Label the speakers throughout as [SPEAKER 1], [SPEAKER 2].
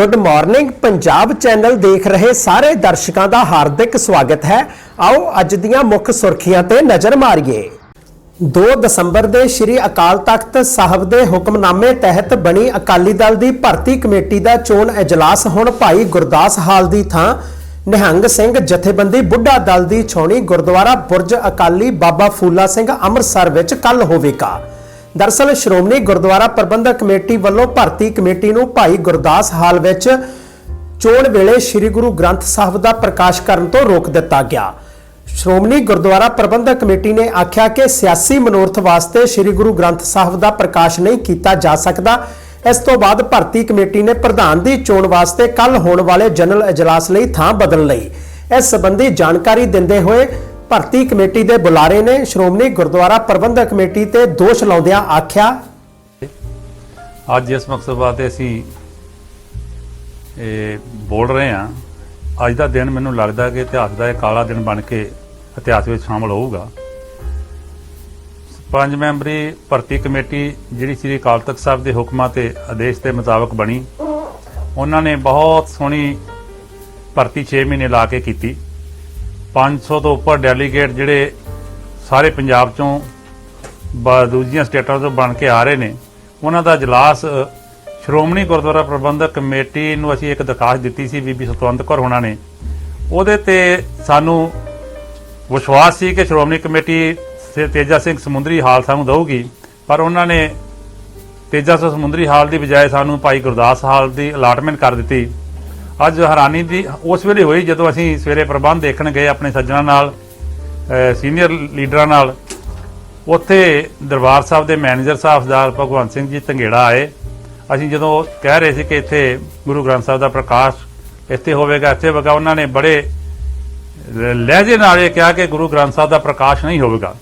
[SPEAKER 1] Good morning Punjab channel ਦੇਖ ਰਹੇ ਸਾਰੇ ਦਰਸ਼ਕਾਂ ਦਾ ਹਾਰਦਿਕ ਸਵਾਗਤ ਹੈ। ਆਓ ਅੱਜ ਦੀਆਂ ਮੁੱਖ ਸੁਰਖੀਆਂ ਤੇ ਨਜ਼ਰ ਮਾਰੀਏ। 2 ਦਸੰਬਰ ਦੇ ਸ੍ਰੀ ਅਕਾਲ ਤਖਤ ਸਾਹਿਬ ਦੇ ਹੁਕਮਨਾਮੇ ਤਹਿਤ ਬਣੀ ਅਕਾਲੀ ਦਲ ਦੀ ਭਰਤੀ ਕਮੇਟੀ ਦਾ ਚੋਣ ਇਜਲਾਸ ਹੁਣ ਭਾਈ ਗੁਰਦਾਸ ਹਾਲ ਦੀ ਥਾਂ। ਨਿਹੰਗ ਸਿੰਘ ਜਥੇਬੰਦੀ ਬੁੱਢਾ ਦਲ ਦੀ ਛਾਉਣੀ ਗੁਰਦੁਆਰਾ ਬੁਰਜ ਅਕਾਲੀ ਬਾਬਾ ਫੂਲਾ ਸਿੰਘ ਅੰਮ੍ਰਿਤਸਰ ਵਿੱਚ ਕੱਲ ਹੋਵੇਗਾ। ਦਰਅਸਲ ਸ਼੍ਰੋਮਣੀ ਗੁਰਦੁਆਰਾ ਪ੍ਰਬੰਧਕ ਕਮੇਟੀ ਵੱਲੋਂ ਭਰਤੀ ਕਮੇਟੀ ਨੂੰ ਭਾਈ ਗੁਰਦਾਸ ਹਾਲ ਵਿੱਚ ਚੋਣ ਵੇਲੇ ਸ੍ਰੀ ਗੁਰੂ ਗ੍ਰੰਥ ਸਾਹਿਬ ਦਾ ਪ੍ਰਕਾਸ਼ ਕਰਨ ਤੋਂ ਰੋਕ ਦਿੱਤਾ ਗਿਆ। ਸ਼੍ਰੋਮਣੀ ਗੁਰਦੁਆਰਾ ਪ੍ਰਬੰਧਕ ਕਮੇਟੀ ਨੇ ਆਖਿਆ ਕਿ ਸਿਆਸੀ ਮਨੋਰਥ ਵਾਸਤੇ ਸ੍ਰੀ ਗੁਰੂ ਗ੍ਰੰਥ ਸਾਹਿਬ ਦਾ ਪ੍ਰਕਾਸ਼ ਨਹੀਂ ਕੀਤਾ ਜਾ ਸਕਦਾ। ਇਸ ਤੋਂ ਬਾਅਦ ਭਰਤੀ ਕਮੇਟੀ ਨੇ ਪ੍ਰਧਾਨ ਦੀ ਚੋਣ ਵਾਸਤੇ ਕੱਲ ਹੋਣ ਵਾਲੇ ਜਨਰਲ ਇਜਲਾਸ ਲਈ ਥਾਂ ਬਦਲ ਲਈ। ਇਸ ਸੰਬੰਧੀ ਜਾਣਕਾਰੀ ਦਿੰਦੇ ਹੋਏ ਭਰਤੀ ਕਮੇਟੀ ਦੇ ਬੁਲਾਰੇ ਨੇ ਸ਼੍ਰੋਮਣੀ ਗੁਰਦੁਆਰਾ ਪ੍ਰਬੰਧਕ ਕਮੇਟੀ ਤੇ ਦੋਸ਼ ਲਾਉਂਦਿਆਂ ਆਖਿਆ।
[SPEAKER 2] ਅੱਜ ਇਸ ਮਕਸਦ ਵਾਸਤੇ ਅਸੀਂ ਇਹ ਬੋਲ ਰਹੇ ਹਾਂ। ਅੱਜ ਦਾ ਦਿਨ ਮੈਨੂੰ ਲੱਗਦਾ ਕਿ ਇਤਿਹਾਸ ਦਾ ਇਹ ਕਾਲਾ ਦਿਨ ਬਣ ਕੇ ਇਤਿਹਾਸ ਵਿੱਚ ਸ਼ਾਮਲ ਹੋਊਗਾ। ਪੰਜ ਮੈਂਬਰੀ ਭਰਤੀ ਕਮੇਟੀ ਜਿਹੜੀ ਸ੍ਰੀ ਅਕਾਲ ਤਖਤ ਸਾਹਿਬ ਦੇ ਹੁਕਮਾਂ ਤੇ ਆਦੇਸ਼ ਦੇ ਮੁਤਾਬਕ ਬਣੀ। ਉਹਨਾਂ ਨੇ ਬਹੁਤ ਸੋਹਣੀ ਭਰਤੀ 6 ਮਹੀਨੇ ਲਾ ਕੇ ਕੀਤੀ। 500 ਤੋਂ ਉੱਪਰ ਡੈਲੀਗੇਟ ਜਿਹੜੇ ਸਾਰੇ ਪੰਜਾਬ ਚੋਂ ਬ- ਦੂਜੀਆਂ ਸਟੇਟਾਂ ਤੋਂ ਬਣ ਕੇ ਆ ਰਹੇ ਨੇ, ਉਹਨਾਂ ਦਾ ਇਜਲਾਸ ਸ਼੍ਰੋਮਣੀ ਗੁਰਦੁਆਰਾ ਪ੍ਰਬੰਧਕ ਕਮੇਟੀ ਨੂੰ ਅਸੀਂ ਇੱਕ ਦਰਖਾਸਤ ਦਿੱਤੀ ਸੀ ਬੀਬੀ ਸਤਵੰਤ ਕੌਰ ਹੋਣਾ ਨੇ। ਉਹਦੇ ਤੇ ਸਾਨੂੰ ਵਿਸ਼ਵਾਸ ਸੀ ਕਿ ਸ਼੍ਰੋਮਣੀ ਕਮੇਟੀ ਸੇ ਤੇਜਾ ਸਿੰਘ ਸਮੁੰਦਰੀ ਹਾਲ ਸਾਨੂੰ ਦਊਗੀ, ਪਰ ਉਹਨਾਂ ਨੇ ਤੇਜਾ ਸਿੰਘ ਸਮੁੰਦਰੀ ਹਾਲ ਦੀ ਬਜਾਏ ਸਾਨੂੰ ਭਾਈ ਗੁਰਦਾਸ ਹਾਲ ਦੀ ਅਲਾਟਮੈਂਟ ਕਰ ਦਿੱਤੀ। ਅੱਜ ਹੈਰਾਨੀ ਦੀ, ਉਸ ਵੇਲੇ ਹੋਈ ਜਦੋਂ ਅਸੀਂ ਸਵੇਰੇ ਪ੍ਰਬੰਧ ਦੇਖਣ ਗਏ ਆਪਣੇ ਸੱਜਣਾ ਨਾਲ ਸੀਨੀਅਰ ਲੀਡਰਾਂ ਨਾਲ। ਉੱਥੇ ਦਰਬਾਰ ਸਾਹਿਬ ਦੇ ਮੈਨੇਜਰ ਸਾਹਿਬ ਸਰਦਾਰ ਭਗਵੰਤ ਸਿੰਘ ਜੀ ਧੰਗੇੜਾ ਆਏ। ਅਸੀਂ ਜਦੋਂ ਕਹਿ ਰਹੇ ਸੀ ਕਿ ਇੱਥੇ ਗੁਰੂ ਗ੍ਰੰਥ ਸਾਹਿਬ ਦਾ ਪ੍ਰਕਾਸ਼ ਇੱਥੇ ਹੋਵੇਗਾ ਇੱਥੇ ਹੋਵੇਗਾ, ਉਹਨਾਂ ਨੇ ਬੜੇ ਲਹਿਜੇ ਨਾਲ ਇਹ ਕਿਹਾ ਕਿ ਗੁਰੂ ਗ੍ਰੰਥ ਸਾਹਿਬ ਦਾ ਪ੍ਰਕਾਸ਼ ਨਹੀਂ ਹੋਵੇਗਾ।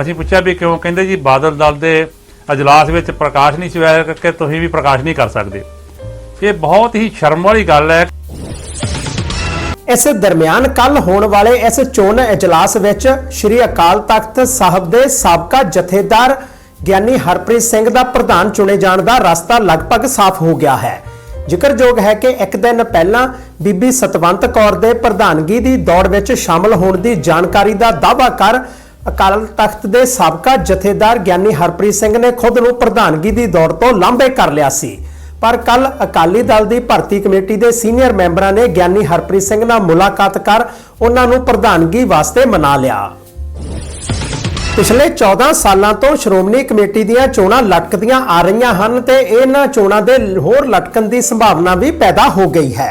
[SPEAKER 2] ਅਸੀਂ ਪੁੱਛਿਆ ਵੀ ਕਿਉਂ? ਕਹਿੰਦੇ ਜੀ, ਬਾਦਲ ਦਲ ਦੇ ਅਜਲਾਸ ਵਿੱਚ ਪ੍ਰਕਾਸ਼ ਨਹੀਂ ਸੀ ਹੋਇਆ, ਕਿ ਤੁਸੀਂ ਵੀ ਪ੍ਰਕਾਸ਼ ਨਹੀਂ ਕਰ ਸਕਦੇ। ਇਹ ਬਹੁਤ ਹੀ ਸ਼ਰਮ ਵਾਲੀ ਗੱਲ ਹੈ।
[SPEAKER 1] ਇਸ ਦਰਮਿਆਨ ਕੱਲ ਹੋਣ ਵਾਲੇ ਇਸ ਚੋਣ ਇਜਲਾਸ ਵਿੱਚ ਸ੍ਰੀ ਅਕਾਲ ਤਖਤ ਸਾਹਿਬ ਦੇ ਸਾਬਕਾ ਜਥੇਦਾਰ ਗਿਆਨੀ ਹਰਪ੍ਰੀਤ ਸਿੰਘ ਦਾ ਪ੍ਰਧਾਨ ਚੁਣੇ ਜਾਣ ਦਾ ਰਸਤਾ ਲਗਭਗ ਸਾਫ਼ ਹੋ ਗਿਆ ਹੈ। ਜ਼ਿਕਰਯੋਗ ਹੈ ਕਿ ਇੱਕ ਦਿਨ ਪਹਿਲਾਂ ਬੀਬੀ ਸਤਵੰਤ ਕੌਰ ਦੇ ਪ੍ਰਧਾਨਗੀ ਦੀ ਦੌੜ ਵਿੱਚ ਸ਼ਾਮਲ ਹੋਣ ਦੀ ਜਾਣਕਾਰੀ ਦਾ ਦਾਅਵਾ ਕਰ ਅਕਾਲ ਤਖਤ ਦੇ ਸਾਬਕਾ ਜਥੇਦਾਰ ਗਿਆਨੀ ਹਰਪ੍ਰੀਤ ਸਿੰਘ ਨੇ ਖੁਦ ਨੂੰ ਪ੍ਰਧਾਨਗੀ ਦੀ ਦੌੜ ਤੋਂ ਲਾਂਭੇ ਕਰ ਲਿਆ ਸੀ। ਪਰ ਕੱਲ ਅਕਾਲੀ ਦਲ ਦੀ ਭਰਤੀ ਕਮੇਟੀ ਦੇ ਸੀਨੀਅਰ ਮੈਂਬਰਾਂ ਨੇ ਗਿਆਨੀ ਹਰਪ੍ਰੀਤ ਸਿੰਘ ਨਾਲ ਮੁਲਾਕਾਤ ਕਰ ਉਹਨਾਂ ਨੂੰ ਪ੍ਰਧਾਨਗੀ ਵਾਸਤੇ ਮਨਾ ਲਿਆ। ਪਿਛਲੇ 14 ਸਾਲਾਂ ਤੋਂ ਸ਼੍ਰੋਮਣੀ ਕਮੇਟੀ ਦੀਆਂ ਚੋਣਾਂ ਲਟਕਦੀਆਂ ਆ ਰਹੀਆਂ ਹਨ ਤੇ ਇਹਨਾਂ ਚੋਣਾਂ ਦੇ ਹੋਰ ਲਟਕਣ ਦੀ ਸੰਭਾਵਨਾ ਵੀ ਪੈਦਾ ਹੋ ਗਈ ਹੈ।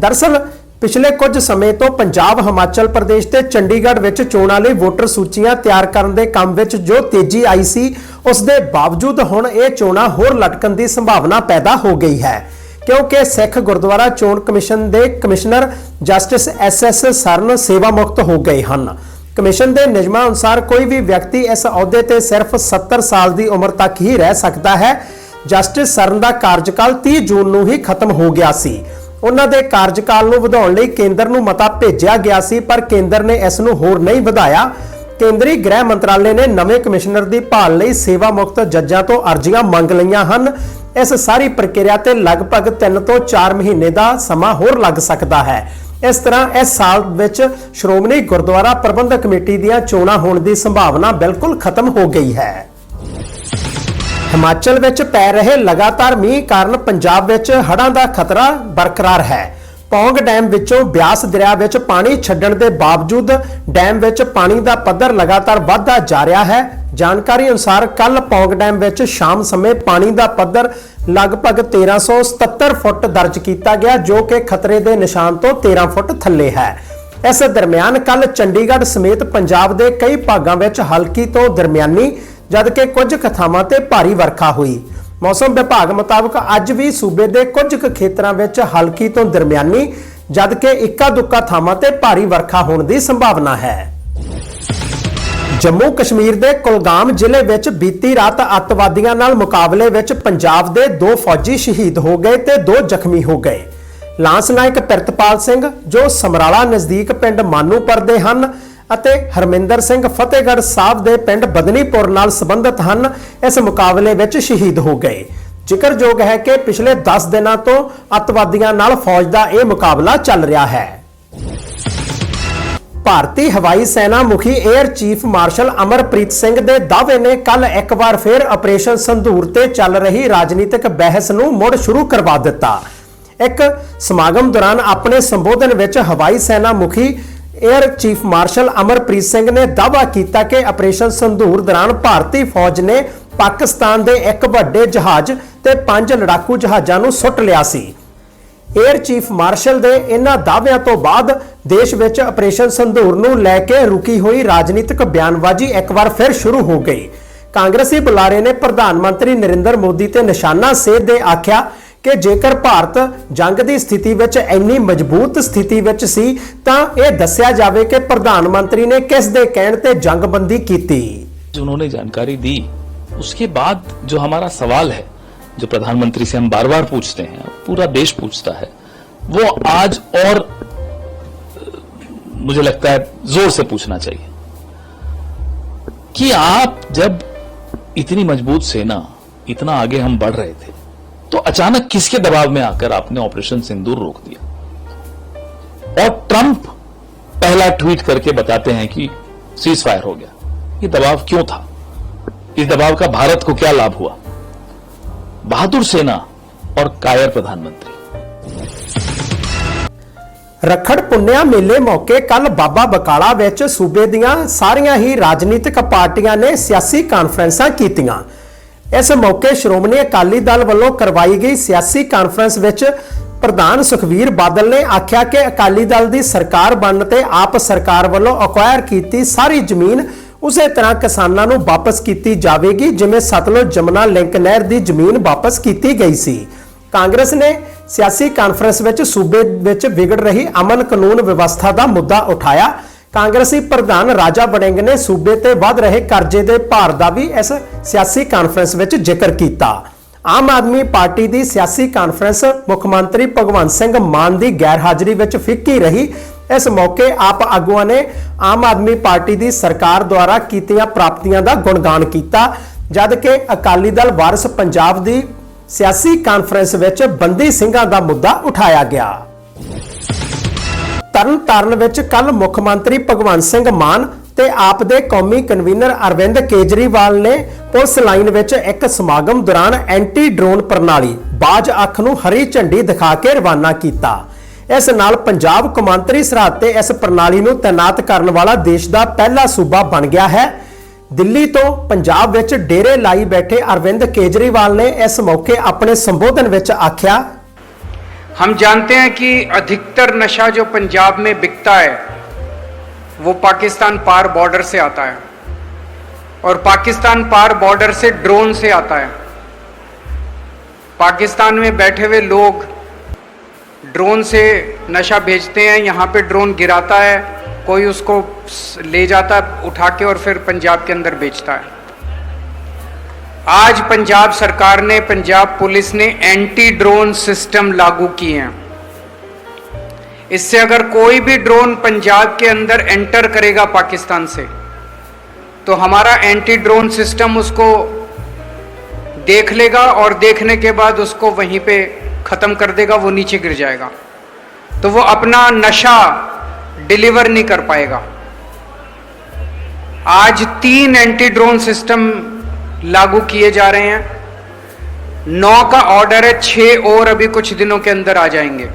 [SPEAKER 1] ਦਰਅਸਲ ਪਿਛਲੇ ਕੁਝ ਸਮੇਂ ਤੋਂ ਪੰਜਾਬ, ਹਿਮਾਚਲ ਪ੍ਰਦੇਸ਼ ਤੇ ਚੰਡੀਗੜ੍ਹ ਵਿੱਚ ਚੋਣਾਂ ਲਈ ਵੋਟਰ ਸੂਚੀਆਂ ਤਿਆਰ ਕਰਨ ਦੇ ਕੰਮ ਵਿੱਚ ਜੋ ਤੇਜ਼ੀ ਆਈ ਸੀ, ਉਸ ਦੇ ਬਾਵਜੂਦ ਹੁਣ ਇਹ ਚੋਣਾਂ ਹੋਰ ਲਟਕਣ ਦੀ ਸੰਭਾਵਨਾ ਪੈਦਾ ਹੋ ਗਈ ਹੈ। ਕਿਉਂਕਿ ਸਿੱਖ ਗੁਰਦੁਆਰਾ ਚੋਣ ਕਮਿਸ਼ਨ ਦੇ ਕਮਿਸ਼ਨਰ ਜਸਟਿਸ ਐਸ ਐਸ ਸਰਨ ਸੇਵਾ ਮੁਕਤ ਹੋ ਗਏ ਹਨ। ਕਮਿਸ਼ਨ ਦੇ ਨਿਯਮਾਂ ਅਨੁਸਾਰ ਕੋਈ ਵੀ ਵਿਅਕਤੀ ਇਸ ਅਹੁਦੇ ਤੇ ਸਿਰਫ 70 ਸਾਲ ਦੀ ਉਮਰ ਤੱਕ ਹੀ ਰਹਿ ਸਕਦਾ ਹੈ। ਜਸਟਿਸ ਸਰਨ ਦਾ ਕਾਰਜਕਾਲ 30 ਜੂਨ ਨੂੰ ਹੀ ਖਤਮ ਹੋ ਗਿਆ ਸੀ। ਉਹਨਾਂ ਦੇ ਕਾਰਜਕਾਲ ਨੂੰ ਵਧਾਉਣ ਲਈ ਕੇਂਦਰ ਨੂੰ ਮਤਾ ਭੇਜਿਆ ਗਿਆ ਸੀ, ਪਰ ਕੇਂਦਰ ਨੇ ਇਸ ਨੂੰ ਹੋਰ ਨਹੀਂ ਵਧਾਇਆ। ਕੇਂਦਰੀ ਗ੍ਰਹਿ ਮੰਤਰਾਲੇ ਨੇ ਨਵੇਂ ਕਮਿਸ਼ਨਰ ਦੀ ਭਾਲ ਲਈ ਸੇਵਾ ਮੁਕਤ ਜੱਜਾਂ ਤੋਂ ਅਰਜ਼ੀਆਂ ਮੰਗ ਲਈਆਂ ਹਨ। ਇਸ ਸਾਰੀ ਪ੍ਰਕਿਰਿਆ ਤੇ ਲਗਭਗ 3 ਤੋਂ 4 ਮਹੀਨੇ ਦਾ ਸਮਾਂ ਹੋਰ ਲੱਗ ਸਕਦਾ ਹੈ। ਇਸ ਤਰ੍ਹਾਂ ਇਸ ਸਾਲ ਵਿੱਚ ਸ਼੍ਰੋਮਣੀ ਗੁਰਦੁਆਰਾ ਪ੍ਰਬੰਧਕ ਕਮੇਟੀ ਦੀਆਂ ਚੋਣਾਂ ਹੋਣ ਦੀ ਸੰਭਾਵਨਾ ਬਿਲਕੁਲ ਖਤਮ ਹੋ ਗਈ ਹੈ। ਹਿਮਾਚਲ ਵਿੱਚ ਪੈ ਰਹੇ ਲਗਾਤਾਰ ਮੀਂਹ ਕਾਰਨ ਪੰਜਾਬ ਵਿੱਚ ਹੜ੍ਹਾਂ ਦਾ ਖਤਰਾ ਬਰਕਰਾਰ ਹੈ। ਪੌਂਗ ਡੈਮ ਵਿੱਚੋਂ ਬਿਆਸ ਦਰਿਆ ਵਿੱਚ ਪਾਣੀ ਛੱਡਣ ਦੇ ਬਾਵਜੂਦ ਡੈਮ ਵਿੱਚ ਪਾਣੀ ਦਾ ਪੱਧਰ ਲਗਾਤਾਰ ਵਧਦਾ ਜਾ ਰਿਹਾ ਹੈ। ਜਾਣਕਾਰੀ ਅਨੁਸਾਰ ਕੱਲ ਪੌਂਗ ਡੈਮ ਵਿੱਚ ਸ਼ਾਮ ਸਮੇਂ ਪਾਣੀ ਦਾ ਪੱਧਰ ਲਗਭਗ 1377 ਫੁੱਟ ਦਰਜ ਕੀਤਾ ਗਿਆ, ਜੋ ਕਿ ਖਤਰੇ ਦੇ ਨਿਸ਼ਾਨ ਤੋਂ 13 ਫੁੱਟ ਥੱਲੇ ਹੈ। ਇਸ ਦਰਮਿਆਨ ਕੱਲ ਚੰਡੀਗੜ੍ਹ ਸਮੇਤ ਪੰਜਾਬ ਦੇ ਕਈ ਭਾਗਾਂ ਵਿੱਚ ਹਲਕੀ ਤੋਂ ਦਰਮਿਆਨੀ ਜਦਕਿ ਕੁਝ ਕੁ ਤੇ ਭਾਰੀ ਵਰਖਾ ਹੋਈ। ਮੌਸਮ ਵਿਭਾਗ ਮੁਤਾਬਕ ਅੱਜ ਵੀ ਸੂਬੇ ਦੇ ਕੁਝ ਕੁ ਖੇਤਰਾਂ ਵਿੱਚ ਹਲਕੀ ਤੋਂ ਦਰਮਿਆਨੀ ਜਦਕਿ ਇੱਕਾ ਦੁੱਕਾ ਥਾਵਾਂ ਤੇ ਭਾਰੀ ਵਰਖਾ ਹੋਣ ਦੀ ਸੰਭਾਵਨਾ ਹੈ। ਜੰਮੂ ਕਸ਼ਮੀਰ ਦੇ ਕੁਲਗਾਮ ਜ਼ਿਲ੍ਹੇ ਵਿੱਚ ਬੀਤੀ ਰਾਤ ਅੱਤਵਾਦੀਆਂ ਨਾਲ ਮੁਕਾਬਲੇ ਵਿੱਚ ਪੰਜਾਬ ਦੇ ਦੋ ਫੌਜੀ ਸ਼ਹੀਦ ਹੋ ਗਏ ਤੇ ਦੋ ਜ਼ਖਮੀ ਹੋ ਗਏ। ਲਾਂਸ ਨਾਇਕ ਪ੍ਰਿਤਪਾਲ ਸਿੰਘ, ਜੋ ਸਮਰਾਲਾ ਨਜ਼ਦੀਕ ਪਿੰਡ ਮਾਨੂਪੁਰ ਦੇ ਹਨ ਅਤੇ ਹਰਮਿੰਦਰ ਸਿੰਘ ਫਤਿਹਗੜ੍ਹ ਸਾਹਿਬ ਦੇ ਪਿੰਡ ਬਦਨੀਪੁਰ ਨਾਲ ਸੰਬੰਧਿਤ ਹਨ। ਇਸ ਮੁਕਾਬਲੇ ਵਿੱਚ ਸ਼ਹੀਦ ਹੋ ਗਏ। ਜ਼ਿਕਰਯੋਗ ਹੈ ਕਿ ਪਿਛਲੇ 10 ਦਿਨਾਂ ਤੋਂ ਅੱਤਵਾਦੀਆਂ ਨਾਲ ਫੌਜ ਦਾ ਇਹ ਮੁਕਾਬਲਾ ਚੱਲ ਰਿਹਾ ਹੈ। ਭਾਰਤੀ ਹਵਾਈ ਸੈਨਾ ਮੁਖੀ air chief marshal Amarpreet Singh ਦੇ ਦਾਅਵੇ ਨੇ ਕੱਲ ਇੱਕ ਵਾਰ ਫਿਰ ਆਪਰੇਸ਼ਨ ਸੰਧੂਰ ਤੇ ਚੱਲ ਰਹੀ ਰਾਜਨੀਤਿਕ ਬਹਿਸ ਨੂੰ ਮੁੜ ਸ਼ੁਰੂ ਕਰਵਾ ਦਿੱਤਾ। ਇੱਕ ਸਮਾਗਮ ਦੌਰਾਨ ਆਪਣੇ ਸੰਬੋਧਨ ਵਿੱਚ ਹਵਾਈ ਸੈਨਾ ਮੁਖੀ air chief marshal Amarpreet Singh ਨੇ ਦਾਅਵਾ ਕੀਤਾ ਕਿ ਆਪਰੇਸ਼ਨ ਸੰਧੂਰ ਦੌਰਾਨ ਭਾਰਤੀ ਫੌਜ ਨੇ ਪਾਕਿਸਤਾਨ ਦੇ ਇੱਕ ਵੱਡੇ ਜਹਾਜ਼ ਤੇ ਪੰਜ ਲੜਾਕੂ ਜਹਾਜ਼ਾਂ ਨੂੰ ਸੁੱਟ ਲਿਆ ਸੀ। 에ਅਰ ਚੀਫ ਮਾਰਸ਼ਲ ਦੇ ਇਹਨਾਂ ਦਾਅਵਿਆਂ ਤੋਂ ਬਾਅਦ ਦੇਸ਼ ਵਿੱਚ ਆਪਰੇਸ਼ਨ ਸੰਧੂਰ ਨੂੰ ਲੈ ਕੇ ਰੁਕੀ ਹੋਈ ਰਾਜਨੀਤਿਕ ਬਿਆਨਬਾਜ਼ੀ ਇੱਕ ਵਾਰ ਫਿਰ ਸ਼ੁਰੂ ਹੋ ਗਈ। ਕਾਂਗਰਸੀ ਬੁਲਾਰੇ ਨੇ ਪ੍ਰਧਾਨ ਮੰਤਰੀ ਨਰਿੰਦਰ ਮੋਦੀ ਤੇ ਨਿਸ਼ਾਨਾ ਸੇਧ ਦੇ ਆਖਿਆ ਕਿ ਜੇਕਰ ਭਾਰਤ ਜੰਗ ਦੀ ਸਥਿਤੀ ਵਿੱਚ ਇੰਨੀ ਮਜ਼ਬੂਤ ਸਥਿਤੀ ਵਿੱਚ ਸੀ ਤਾਂ ਇਹ ਦੱਸਿਆ ਜਾਵੇ ਕਿ ਪ੍ਰਧਾਨ ਮੰਤਰੀ ਨੇ ਕਿਸ ਦੇ ਕਹਿਣ ਤੇ ਜੰਗਬੰਦੀ ਕੀਤੀ
[SPEAKER 3] जो उन्होंने जानकारी दी उसके बाद जो हमारा सवाल है जो प्रधानमंत्री से हम बार बार पूछते हैं पूरा देश पूछता है वो आज और अ, मुझे लगता है जोर से पूछना चाहिए कि आप जब इतनी मजबूत सेना इतना आगे हम बढ़ रहे थे तो अचानक किसके दबाव में आकर आपने ऑपरेशन सिंदूर रोक दिया और ट्रंप पहला ट्वीट करके बताते हैं कि सीज फायर हो गया ये दबाव क्यों था इस दबाव का भारत को क्या लाभ हुआ बहादुर सेना और कायर प्रधानमंत्री
[SPEAKER 1] ਰੱਖੜ ਪੁੰਨਿਆ ਮੇਲੇ ਮੌਕੇ ਕੱਲ ਬਾਬਾ ਬਕਾਲਾ ਵਿੱਚ ਸੂਬੇ ਦੀਆਂ ਸਾਰੀਆਂ ਹੀ ਰਾਜਨੀਤਿਕ ਪਾਰਟੀਆਂ ਨੇ ਸਿਆਸੀ ਕਾਨਫਰੰਸਾਂ ਕੀਤੀਆਂ ਇਸ ਮੌਕੇ ਸ਼੍ਰੋਮਣੀ ਅਕਾਲੀ ਦਲ ਵੱਲੋਂ ਕਰਵਾਈ ਗਈ ਸਿਆਸੀ ਕਾਨਫਰੰਸ ਵਿੱਚ ਪ੍ਰਧਾਨ ਸੁਖਵੀਰ ਬਾਦਲ ਨੇ ਆਖਿਆ ਕਿ ਅਕਾਲੀ ਦਲ ਦੀ ਸਰਕਾਰ ਬਣਨ ਤੇ ਆਪ ਸਰਕਾਰ ਵੱਲੋਂ ਅਕਵਾਇਰ ਕੀਤੀ ਸਾਰੀ ਜ਼ਮੀਨ, ਉਸੇ ਤਰ੍ਹਾਂ ਕਿਸਾਨਾਂ ਨੂੰ ਵਾਪਸ ਕੀਤੀ ਜਾਵੇਗੀ, ਜਿਵੇਂ ਸਤਲੁਜ ਜਮਨਾ ਲਿੰਕ ਨਹਿਰ ਦੀ ਜ਼ਮੀਨ ਵਾਪਸ ਕੀਤੀ ਗਈ ਸੀ। ਕਾਂਗਰਸ ਨੇ ਸਿਆਸੀ ਕਾਨਫਰੰਸ ਵਿੱਚ ਸੂਬੇ ਵਿੱਚ ਵਿਗੜ ਰਹੀ ਅਮਨ ਕਾਨੂੰਨ ਵਿਵਸਥਾ ਦਾ ਮੁੱਦਾ ਉਠਾਇਆ। ਕਾਂਗਰਸੀ ਪ੍ਰਧਾਨ ਰਾਜਾ ਵੜਿੰਗ ਨੇ ਸੂਬੇ ਤੇ ਵੱਧ ਰਹੇ ਕਰਜ਼ੇ ਦੇ ਭਾਰ ਦਾ ਵੀ ਇਸ ਸਿਆਸੀ ਕਾਨਫਰੰਸ ਵਿੱਚ ਜ਼ਿਕਰ ਕੀਤਾ। ਆਮ ਆਦਮੀ ਪਾਰਟੀ ਦੀ ਸਿਆਸੀ ਕਾਨਫਰੰਸ ਮੁੱਖ ਮੰਤਰੀ ਭਗਵੰਤ ਸਿੰਘ ਮਾਨ ਦੀ ਗੈਰ ਹਾਜ਼ਰੀ ਵਿੱਚ ਫਿੱਕੀ ਰਹੀ। ਇਸ ਮੌਕੇ ਆਪ ਆਗੂਆਂ ਨੇ ਆਮ ਆਦਮੀ ਪਾਰਟੀ ਦੀ ਸਰਕਾਰ ਦੁਆਰਾ ਕੀਤੀਆਂ ਪ੍ਰਾਪਤੀਆਂ ਦਾ ਗੁਣਗਾਨ ਕੀਤਾ, ਜਦ ਕਿ ਅਕਾਲੀ ਦਲ ਵਾਰਸ ਪੰਜਾਬ ਦੀ ਸਿਆਸੀ ਕਾਨਫਰੰਸ ਵਿੱਚ ਬੰਦੀ ਸਿੰਘਾਂ ਦਾ ਮੁੱਦਾ ਉਠਾਇਆ ਗਿਆ। ਤਰਨਤਾਰਨ ਵਿੱਚ ਕੱਲ ਮੁੱਖ ਮੰਤਰੀ ਭਗਵੰਤ ਸਿੰਘ ਮਾਨ ਤੇ ਆਪ ਦੇ ਕੌਮੀ ਕਨਵੀਨਰ ਅਰਵਿੰਦ ਕੇਜਰੀਵਾਲ ਨੇ ਪੁਲਿਸ ਲਾਈਨ ਵਿੱਚ ਇੱਕ ਸਮਾਗਮ ਦੌਰਾਨ ਐਂਟੀ ਡਰੋਨ ਪ੍ਰਣਾਲੀ, ਬਾਜ ਅੱਖ ਨੂੰ ਹਰੀ ਝੰਡੀ ਦਿਖਾ ਕੇ ਰਵਾਨਾ ਕੀਤਾ। ਇਸ ਨਾਲ ਪੰਜਾਬ ਕੌਮਾਂਤਰੀ ਸਰਹੱਦ ਤੇ ਇਸ ਪ੍ਰਣਾਲੀ ਨੂੰ ਤਾਇਨਾਤ ਕਰਨ ਵਾਲਾ ਦੇਸ਼ ਦਾ ਪਹਿਲਾ ਸੂਬਾ ਬਣ ਗਿਆ ਹੈ। ਦਿੱਲੀ ਤੋਂ ਪੰਜਾਬ ਵਿੱਚ ਡੇਰੇ ਲਾਈ ਬੈਠੇ ਅਰਵਿੰਦ ਕੇਜਰੀਵਾਲ ਨੇ ਇਸ ਮੌਕੇ ਆਪਣੇ ਸੰਬੋਧਨ ਵਿੱਚ ਆਖਿਆ
[SPEAKER 4] हम जानते हैं कि अधिकतर नशा जो पंजाब में बिकता है, वो पाकिस्तान पार बॉर्डर से आता है और पाकिस्तान पार बॉर्डर से ड्रोन से आता है। पाकिस्तान में बैठे हुए लोग ड्रोन से नशा भेजते हैं, यहाँ पे ड्रोन गिराता है, कोई उसको ले जाता है उठा के और फिर पंजाब के अंदर बेचता है। आज पंजाब सरकार ने, पंजाब पुलिस ने एंटी ड्रोन सिस्टम लागू किए हैं। इससे अगर कोई भी ड्रोन पंजाब के अंदर एंटर करेगा पाकिस्तान से तो हमारा एंटी ड्रोन सिस्टम उसको देख लेगा और देखने के बाद उसको वहीं पे ख़त्म कर देगा, वो नीचे गिर जाएगा। तो वो अपना नशा डिलीवर नहीं कर पाएगा। आज तीन एंटी ड्रोन सिस्टम लागू किए जा रहे हैं नौ का ऑर्डर है छह और अभी कुछ दिनों के अंदर आ जाएंगे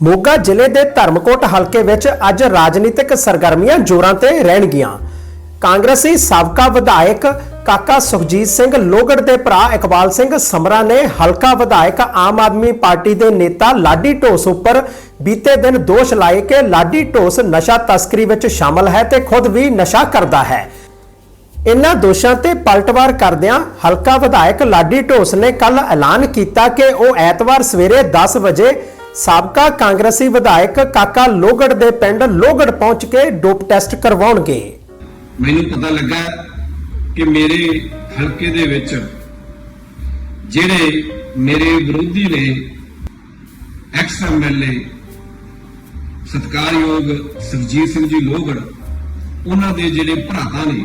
[SPEAKER 1] ਮੋਗਾ ਜ਼ਿਲ੍ਹੇ ਦੇ ਧਰਮਕੋਟ ਹਲਕੇ ਵਿੱਚ ਅੱਜ ਰਾਜਨੀਤਿਕ ਸਰਗਰਮੀਆਂ ਜ਼ੋਰਾਂ ਤੇ ਰਹਿਣਗੀਆਂ ਕਾਂਗਰਸੀ ਸਾਬਕਾ ਵਿਧਾਇਕ ਕਾਕਾ ਸੁਖਜੀਤ ਸਿੰਘ ਲੋਗੜ ਦੇ ਭਰਾ ਇਕਬਾਲ ਸਿੰਘ ਸਮਰਾ ਨੇ ਹਲਕਾ ਵਿਧਾਇਕ ਆਮ ਆਦਮੀ ਪਾਰਟੀ ਦੇ ਨੇਤਾ ਲਾਡੀ ਢੋਸ ਉੱਪਰ ਬੀਤੇ ਦਿਨ ਦੋਸ਼ ਲਾਏ ਕਿ ਲਾਡੀ ਢੋਸ ਨਸ਼ਾ ਤਸਕਰੀ ਵਿੱਚ ਸ਼ਾਮਲ ਹੈ ਤੇ ਖੁਦ ਵੀ ਨਸ਼ਾ ਕਰਦਾ ਹੈ ਇਨ੍ਹਾਂ ਦੋਸ਼ਾਂ ਤੇ ਪਲਟਵਾਰ ਕਰਦਿਆਂ ਹਲਕਾ ਵਿਧਾਇਕ ਲਾਡੀ ਢੋਸ ਨੇ ਕੱਲ ਐਲਾਨ ਕੀਤਾ ਕਿ ਉਹ ਐਤਵਾਰ ਸਵੇਰੇ 10 ਵਜੇ ਸਾਬਕਾ ਕਾਂਗਰਸੀ ਵਿਧਾਇਕ ਕਾਕਾ ਲੋਗੜ ਦੇ ਪਿੰਡ ਲੋਗੜ ਪਹੁੰਚ ਕੇ ਡੋਪ ਟੈਸਟ ਕਰਵਾਉਣਗੇ।
[SPEAKER 5] ਮੈਨੂੰ ਪਤਾ ਲੱਗਾ ਕਿ ਮੇਰੇ ਹਲਕੇ ਦੇ ਵਿੱਚ ਜਿਹੜੇ ਮੇਰੇ ਵਿਰੋਧੀ ਨੇ ਐਕਸ ਐਮਐਲਏ ਸਤਕਾਰਯੋਗ ਸੁਖਜੀਤ ਸਿੰਘ ਜੀ ਲੋਹਗੜ ਉਹਨਾਂ ਦੇ ਜਿਹੜੇ ਭਰਾਤਾ ਨੇ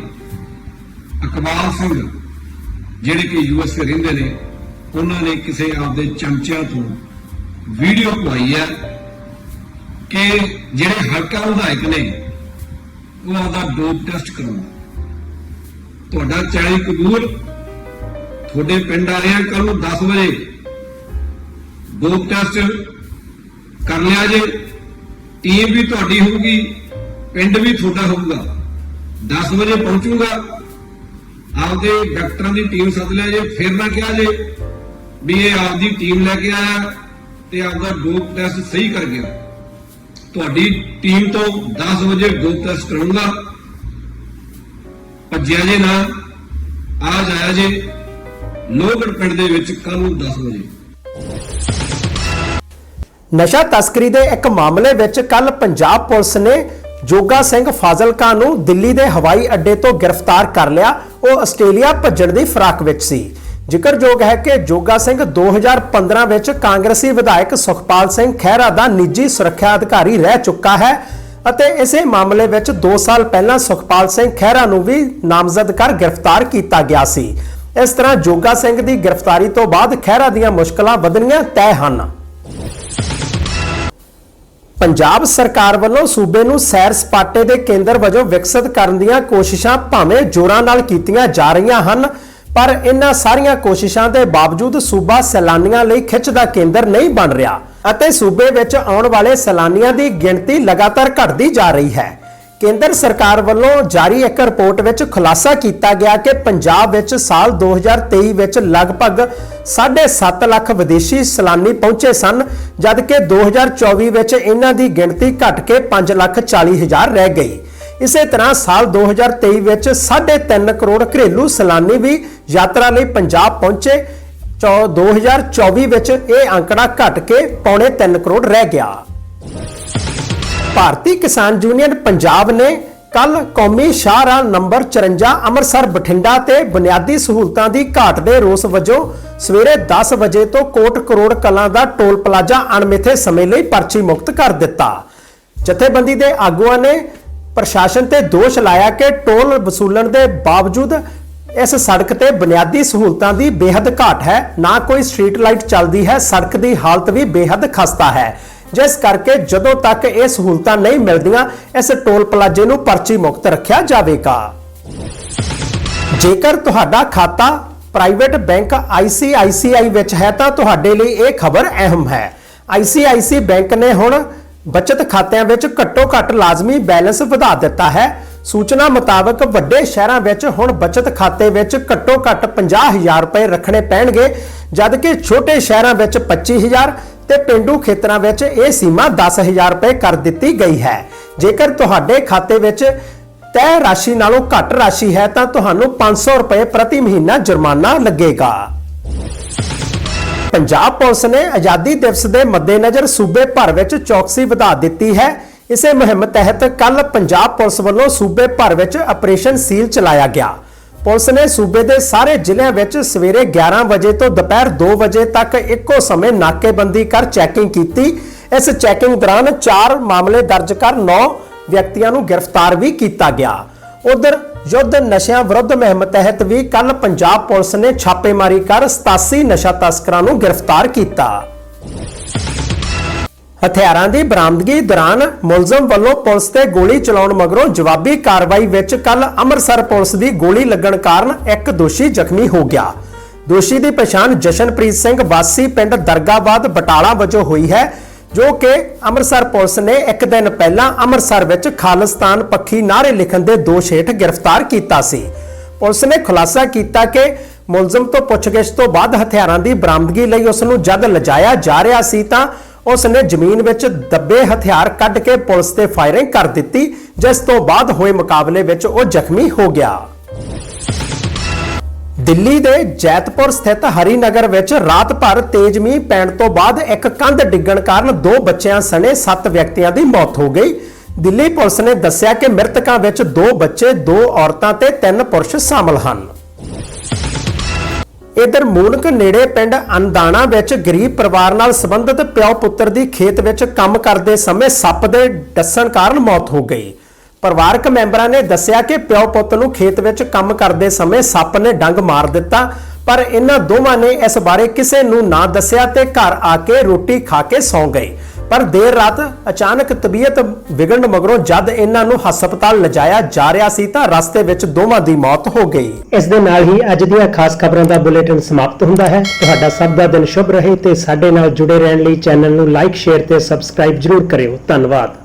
[SPEAKER 5] ਇਕਬਾਲ ਸਿੰਘ ਜਿਹੜੇ ਕਿ ਯੂਐਸ ਰਹਿੰਦੇ ਨੇ, ਉਹਨਾਂ ਨੇ ਕਿਸੇ ਆਪਦੇ ਚਮਚਿਆਂ ਤੋਂ ਵੀਡੀਓ ਪਾਈ ਹੈ ਕਿ ਜਿਹੜੇ ਹਲਕਾ ਵਿਧਾਇਕ ਨੇ, ਉਹ ਆਪਦਾ ਡੋਪ ਟੈਸਟ ਕਰਾਉਣ। ਤੁਹਾਡਾ 40 ਕਬੂਲ, ਤੁਹਾਡੇ ਪਿੰਡ ਆ ਰਿਹਾ ਕੱਲ ਨੂੰ 10 ਵਜੇ ਡੋਪ ਟੈਸਟ ਕਰ ਲਿਆ ਜੇ, ਟੀਮ ਵੀ ਤੁਹਾਡੀ ਹੋਊਗੀ, ਪਿੰਡ ਵੀ ਤੁਹਾਡਾ ਹੋਊਗਾ। 10 ਵਜੇ ਪਹੁੰਚੂਗਾ। ਆਪਦੇ ਡਾਕਟਰਾਂ ਦੀ ਟੀਮ ਸੱਦ ਲਿਆ ਜੇ, ਫਿਰ ਨਾ ਕਿਹਾ ਜੇ ਵੀ ਇਹ ਆਪਦੀ ਟੀਮ ਲੈ ਕੇ ਆਇਆ ਤੇ ਆਪਦਾ ਡੋਪ ਟੈਸਟ ਸਹੀ ਕਰ ਗਿਆ। ਤੁਹਾਡੀ ਟੀਮ ਤੋਂ 10 ਵਜੇ ਡੋਪ ਟੈਸਟ ਕਰਾਉਂਗਾ ਭੱਜਿਆ ਜੇ ਨਾ ਆ ਜਾਇਆ ਜੇ ਲੋਹਗੜ ਪਿੰਡ ਦੇ ਵਿੱਚ ਕੱਲ ਨੂੰ 10 ਵਜੇ।
[SPEAKER 1] ਨਸ਼ਾ ਤਸਕਰੀ ਦੇ ਇੱਕ ਮਾਮਲੇ ਵਿੱਚ ਕੱਲ ਪੰਜਾਬ ਪੁਲਿਸ ਨੇ ਜੋਗਾ ਸਿੰਘ ਫਾਜ਼ਿਲਕਾ ਨੂੰ ਦਿੱਲੀ ਦੇ ਹਵਾਈ ਅੱਡੇ ਤੋਂ ਗ੍ਰਿਫਤਾਰ ਕਰ ਲਿਆ। ਉਹ ਆਸਟ੍ਰੇਲੀਆ ਭੱਜਣ ਦੀ ਫਰਾਕ ਵਿੱਚ ਸੀ। ਜ਼ਿਕਰਯੋਗ ਹੈ ਕਿ ਜੋਗਾ ਸਿੰਘ 2015 ਵਿੱਚ ਕਾਂਗਰਸੀ ਵਿਧਾਇਕ ਸੁਖਪਾਲ ਸਿੰਘ ਖਹਿਰਾ ਦਾ ਨਿੱਜੀ ਸੁਰੱਖਿਆ ਅਧਿਕਾਰੀ ਰਹਿ ਚੁੱਕਾ ਹੈ ਅਤੇ ਇਸੇ ਮਾਮਲੇ ਵਿੱਚ 2 ਸਾਲ ਪਹਿਲਾਂ ਸੁਖਪਾਲ ਸਿੰਘ ਖਹਿਰਾ ਨੂੰ ਵੀ ਨਾਮਜ਼ਦ ਕਰ ਗ੍ਰਿਫਤਾਰ ਕੀਤਾ ਗਿਆ ਸੀ। ਇਸ ਤਰ੍ਹਾਂ ਜੋਗਾ ਸਿੰਘ ਦੀ ਗ੍ਰਿਫਤਾਰੀ ਤੋਂ ਬਾਅਦ ਖਹਿਰਾ ਦੀਆਂ ਮੁਸ਼ਕਲਾਂ ਵਧਣੀਆਂ ਤੈਅ ਹਨ। ਪੰਜਾਬ ਸਰਕਾਰ ਵੱਲੋਂ ਸੂਬੇ ਨੂੰ ਸੈਰ ਸਪਾਟੇ ਦੇ ਕੇਂਦਰ ਵਜੋਂ ਵਿਕਸਿਤ ਕਰਨ ਦੀਆਂ ਕੋਸ਼ਿਸ਼ਾਂ ਭਾਵੇਂ ਜ਼ੋਰਾਂ ਨਾਲ ਕੀਤੀਆਂ ਜਾ ਰਹੀਆਂ ਹਨ, ਪਰ ਇਨ੍ਹਾਂ ਸਾਰੀਆਂ ਕੋਸ਼ਿਸ਼ਾਂ ਦੇ ਬਾਵਜੂਦ ਸੂਬਾ ਸੈਲਾਨੀਆਂ ਲਈ ਖਿੱਚ ਦਾ ਕੇਂਦਰ ਨਹੀਂ ਬਣ ਰਿਹਾ ਅਤੇ ਸੂਬੇ ਵਿੱਚ ਆਉਣ ਵਾਲੇ ਸੈਲਾਨੀਆਂ ਦੀ ਗਿਣਤੀ ਲਗਾਤਾਰ ਘਟਦੀ ਜਾ ਰਹੀ ਹੈ। ਕੇਂਦਰ ਸਰਕਾਰ ਵੱਲੋਂ ਜਾਰੀ ਇੱਕ ਰਿਪੋਰਟ ਵਿੱਚ ਖੁਲਾਸਾ ਕੀਤਾ ਗਿਆ ਕਿ ਪੰਜਾਬ ਵਿੱਚ ਸਾਲ 2023 ਵਿੱਚ ਲਗਭਗ 7.5 ਲੱਖ ਵਿਦੇਸ਼ੀ ਸੈਲਾਨੀ ਪਹੁੰਚੇ ਸਨ, ਜਦਕਿ 2024 ਵਿੱਚ ਇਹਨਾਂ ਦੀ ਗਿਣਤੀ ਘਟ ਕੇ 5 ਲੱਖ 40 ਹਜ਼ਾਰ ਰਹਿ ਗਈ। ਇਸੇ ਤਰ੍ਹਾਂ ਸਾਲ 2023 ਵਿੱਚ 3.5 ਕਰੋੜ ਘਰੇਲੂ ਸੈਲਾਨੀ ਵੀ ਯਾਤਰਾ ਲਈ ਪੰਜਾਬ ਪਹੁੰਚੇ। ਚੌ- 2024 ਵਿੱਚ ਇਹ ਅੰਕੜਾ ਘਟ ਕੇ ਪੌਣੇ 3 ਕਰੋੜ ਰਹਿ ਗਿਆ। ਭਾਰਤੀ ਕਿਸਾਨ ਯੂਨੀਅਨ ਪੰਜਾਬ ਨੇ ਕੱਲ ਕੌਮੀ ਸ਼ਾਹਰਾਹ ਨੰਬਰ 54 ਅੰਮ੍ਰਿਤਸਰ ਬਠਿੰਡਾ ਤੇ ਬੁਨਿਆਦੀ ਸਹੂਲਤਾਂ ਦੀ ਘਾਟ ਦੇ ਰੋਸ ਵਜੋਂ ਸਵੇਰੇ 10 ਵਜੇ ਤੋਂ ਕੋਟ ਕਰੋੜ ਕਲਾਂ ਦਾ ਟੋਲ ਪਲਾਜ਼ਾ ਅਣਮਿੱਥੇ ਸਮੇਂ ਲਈ ਪਰਚੀ ਮੁਕਤ ਕਰ ਦਿੱਤਾ। ਜਥੇਬੰਦੀ ਦੇ ਆਗੂਆਂ ਨੇ ਪ੍ਰਸ਼ਾਸਨ ਤੇ ਦੋਸ਼ ਲਾਇਆ ਕਿ ਟੋਲ ਵਸੂਲਣ ਦੇ ਬਾਵਜੂਦ ਇਸ ਸੜਕ ਤੇ ਬੁਨਿਆਦੀ ਸਹੂਲਤਾਂ ਦੀ ਬੇਹੱਦ ਘਾਟ ਹੈ। ਨਾ ਕੋਈ ਸਟਰੀਟ ਲਾਈਟ ਚੱਲਦੀ ਹੈ, ਸੜਕ ਦੀ ਹਾਲਤ ਵੀ ਬੇਹੱਦ ਖਸਤਾ ਹੈ। ਜਿਸ ਕਰਕੇ ਜਦੋਂ ਤੱਕ ਇਹ ਸਹੂਲਤਾਂ ਨਹੀਂ ਮਿਲਦੀਆਂ, ਇਸ ਟੋਲ ਪਲਾਜ਼ੇ ਨੂੰ ਪਰਚੀ ਮੁਕਤ ਰੱਖਿਆ ਜਾਵੇਗਾ। ਜੇਕਰ ਤੁਹਾਡਾ ਖਾਤਾ ਪ੍ਰਾਈਵੇਟ ਬੈਂਕ ICICI ਵਿੱਚ ਹੈ ਤਾਂ ਤੁਹਾਡੇ ਲਈ ਇਹ ਖਬਰ ਅਹਿਮ ਹੈ। ICICI ਬੈਂਕ ਨੇ ਹੁਣ ਬਚਤ ਖਾਤਿਆਂ ਵਿੱਚ ਘੱਟੋ-ਘੱਟ ਲਾਜ਼ਮੀ ਬੈਲੈਂਸ ਵਧਾ ਦਿੱਤਾ ਹੈ। ਸੂਚਨਾ ਮੁਤਾਬਕ ਵੱਡੇ ਸ਼ਹਿਰਾਂ ਵਿੱਚ ਹੁਣ ਬਚਤ ਖਾਤੇ ਵਿੱਚ ਘੱਟੋ-ਘੱਟ 50000 ਰੁਪਏ ਰੱਖਣੇ ਪੈਣਗੇ, ਜਦਕਿ ਛੋਟੇ ਸ਼ਹਿਰਾਂ ਵਿੱਚ 25000 ਤੇ ਪਿੰਡੂ ਖੇਤਰਾਂ ਵਿੱਚ ਇਹ ਸੀਮਾ 10000 ਰੁਪਏ ਕਰ ਦਿੱਤੀ ਗਈ ਹੈ। ਜੇਕਰ ਤੁਹਾਡੇ ਖਾਤੇ ਵਿੱਚ ਤੈਅ ਰਾਸ਼ੀ ਨਾਲੋਂ ਘੱਟ ਰਾਸ਼ੀ ਹੈ ਤਾਂ ਤੁਹਾਨੂੰ 500 ਰੁਪਏ ਪ੍ਰਤੀ ਮਹੀਨਾ ਜੁਰਮਾਨਾ ਲੱਗੇਗਾ। ਪੰਜਾਬ ਪੁਲਿਸ ਨੇ ਆਜ਼ਾਦੀ ਦਿਵਸ ਦੇ ਮੱਦੇਨਜ਼ਰ ਸੂਬੇ ਭਰ ਵਿੱਚ ਚੌਕਸੀ ਵਧਾ ਦਿੱਤੀ ਹੈ। ਇਸੇ ਮੁਹਿੰਮ ਤਹਿਤ ਕੱਲ ਪੰਜਾਬ ਪੁਲਿਸ ਵੱਲੋਂ ਸੂਬੇ ਭਰ ਵਿੱਚ ਆਪਰੇਸ਼ਨ ਸੀਲ ਚਲਾਇਆ ਗਿਆ। ਪੁਲਿਸ ਨੇ ਸੂਬੇ ਦੇ ਸਾਰੇ ਜ਼ਿਲ੍ਹਿਆਂ ਵਿੱਚ ਸਵੇਰੇ 11 ਵਜੇ ਤੋਂ ਦੁਪਹਿਰ 2 ਵਜੇ ਤੱਕ ਇੱਕੋ ਸਮੇਂ ਨਾਕੇਬੰਦੀ ਕਰ ਚੈਕਿੰਗ ਕੀਤੀ। ਇਸ ਚੈਕਿੰਗ ਦੌਰਾਨ 4 ਮਾਮਲੇ ਦਰਜ ਕਰ 9 ਵਿਅਕਤੀਆਂ ਨੂੰ ਗ੍ਰਿਫਤਾਰ ਵੀ ਕੀਤਾ ਗਿਆ। ਉਧਰ ਯੁੱਧ ਨਸ਼ਿਆਂ ਵਿਰੁੱਧ ਮੁਹਿੰਮ ਤਹਿਤ ਵੀ ਕੱਲ ਪੰਜਾਬ ਪੁਲਿਸ ਨੇ ਛਾਪੇਮਾਰੀ ਕਰ 87 ਨਸ਼ਾ ਤਸਕਰਾਂ ਨੂੰ ਗ੍ਰਿਫਤਾਰ ਕੀਤਾ। ਹਥਿਆਰਾਂ ਦੀ ਬਰਾਮਦਗੀ ਦੌਰਾਨ ਮੁਲਜ਼ਮ ਵੱਲੋਂ ਪੁਲਿਸ ਤੇ ਗੋਲੀ ਚਲਾਉਣ ਮਗਰੋਂ ਜਵਾਬੀ ਕਾਰਵਾਈ ਵਿੱਚ ਕੱਲ ਅੰਮ੍ਰਿਤਸਰ ਪੁਲਿਸ ਦੀ ਗੋਲੀ ਲੱਗਣ ਕਾਰਨ ਇੱਕ ਦੋਸ਼ੀ ਜ਼ਖਮੀ ਹੋ ਗਿਆ। ਦੋਸ਼ੀ ਦੀ ਪਛਾਣ ਜਸ਼ਨਪ੍ਰੀਤ ਸਿੰਘ ਵਾਸੀ ਪਿੰਡ ਦਰਗਾਬਾਦ ਬਟਾਲਾ ਵਜੋਂ ਹੋਈ ਹੈ, ਜੋ ਕਿ ਅੰਮ੍ਰਿਤਸਰ ਪੁਲਿਸ ਨੇ ਇੱਕ ਦਿਨ ਪਹਿਲਾਂ ਅੰਮ੍ਰਿਤਸਰ ਵਿੱਚ ਖਾਲਿਸਤਾਨ ਪੱਖੀ ਨਾਅਰੇ ਲਿਖਣ ਦੇ ਦੋਸ਼ ਹੇਠ ਗ੍ਰਿਫਤਾਰ ਕੀਤਾ ਸੀ। ਪੁਲਿਸ ਨੇ ਖੁਲਾਸਾ ਕੀਤਾ ਕਿ ਮੁਲਜ਼ਮ ਤੋਂ ਪੁੱਛਗਿੱਛ ਤੋਂ ਬਾਅਦ ਹਥਿਆਰਾਂ ਦੀ ਬਰਾਮਦਗੀ ਲਈ ਉਸ ਨੂੰ ਜਦ ਲਿਜਾਇਆ ਜਾ ਰਿਹਾ ਸੀ ਤਾਂ ਉਸ ਨੇ ਜ਼ਮੀਨ ਵਿੱਚ ਦੱਬੇ ਹਥਿਆਰ ਕੱਢ ਕੇ ਪੁਲਿਸ ਤੇ ਫਾਇਰਿੰਗ ਕਰ ਦਿੱਤੀ, ਜਿਸ ਤੋਂ ਬਾਅਦ ਹੋਏ ਮੁਕਾਬਲੇ ਵਿੱਚ ਉਹ ਜ਼ਖਮੀ ਹੋ ਗਿਆ। ਦਿੱਲੀ ਦੇ ਜੈਤਪੁਰ ਸਥਿਤ ਹਰੀਨਗਰ ਵਿੱਚ ਰਾਤ ਭਰ ਤੇਜ਼ ਮੀਂਹ ਪੈਣ ਤੋਂ ਬਾਅਦ ਇੱਕ ਕੰਧ ਡਿੱਗਣ ਕਾਰਨ ਦੋ ਬੱਚਿਆਂ ਸਣੇ 7 ਵਿਅਕਤੀਆਂ ਦੀ ਮੌਤ ਹੋ ਗਈ। ਦਿੱਲੀ ਪੁਲਿਸ ਨੇ ਦੱਸਿਆ ਕਿ ਮ੍ਰਿਤਕਾਂ ਵਿੱਚ ਦੋ ਬੱਚੇ, ਦੋ ਔਰਤਾਂ ਤੇ ਤਿੰਨ ਪੁਰਸ਼ ਸ਼ਾਮਲ ਹਨ। ਇਧਰ ਮੂਲਕ ਨੇੜੇ ਪਿੰਡ ਅੰਦਾਣਾ ਵਿੱਚ ਗਰੀਬ ਪਰਿਵਾਰ ਨਾਲ ਸੰਬੰਧਿਤ ਪਿਓ ਪੁੱਤਰ ਦੀ ਖੇਤ ਵਿੱਚ ਕੰਮ ਕਰਦੇ ਸਮੇਂ ਸੱਪ ਦੇ ਡੱਸਣ ਕਾਰਨ ਮੌਤ ਹੋ ਗਈ। ਪਰਿਵਾਰਕ ਮੈਂਬਰਾਂ ਨੇ ਦੱਸਿਆ ਕਿ ਪਿਓ ਪੁੱਤ ਨੂੰ ਖੇਤ ਵਿੱਚ ਕੰਮ ਕਰਦੇ ਸਮੇਂ ਸੱਪ ਨੇ ਡੰਗ ਮਾਰ ਦਿੱਤਾ, ਪਰ ਇਹਨਾਂ ਦੋਵਾਂ ਨੇ ਇਸ ਬਾਰੇ ਕਿਸੇ ਨੂੰ ਨਾ ਦੱਸਿਆ ਤੇ ਘਰ ਆ ਕੇ ਰੋਟੀ ਖਾ ਕੇ ਸੌਂ ਗਏ। ਪਰ ਦੇਰ ਰਾਤ ਅਚਾਨਕ ਤਬੀਅਤ ਵਿਗੜਨ ਮਗਰੋਂ ਜਦ ਇਹਨਾਂ ਨੂੰ ਹਸਪਤਾਲ ਲਿਜਾਇਆ ਜਾ ਰਿਹਾ ਸੀ ਤਾਂ ਰਸਤੇ ਵਿੱਚ ਦੋਵਾਂ ਦੀ ਮੌਤ ਹੋ ਗਈ। ਇਸ ਦੇ ਨਾਲ ਹੀ ਅੱਜ ਦੀਆਂ ਖਾਸ ਖਬਰਾਂ ਦਾ ਬੁਲੇਟਿਨ ਸਮਾਪਤ ਹੁੰਦਾ ਹੈ। ਤੁਹਾਡਾ ਸਭ ਦਾ ਦਿਨ ਸ਼ੁਭ ਰਹੇ ਤੇ ਸਾਡੇ ਨਾਲ ਜੁੜੇ ਰਹਿਣ ਲਈ ਚੈਨਲ ਨੂੰ ਲਾਈਕ, ਸ਼ੇਅਰ ਤੇ ਸਬਸਕ੍ਰਾਈਬ ਜਰੂਰ ਕਰਿਓ। ਧੰਨਵਾਦ।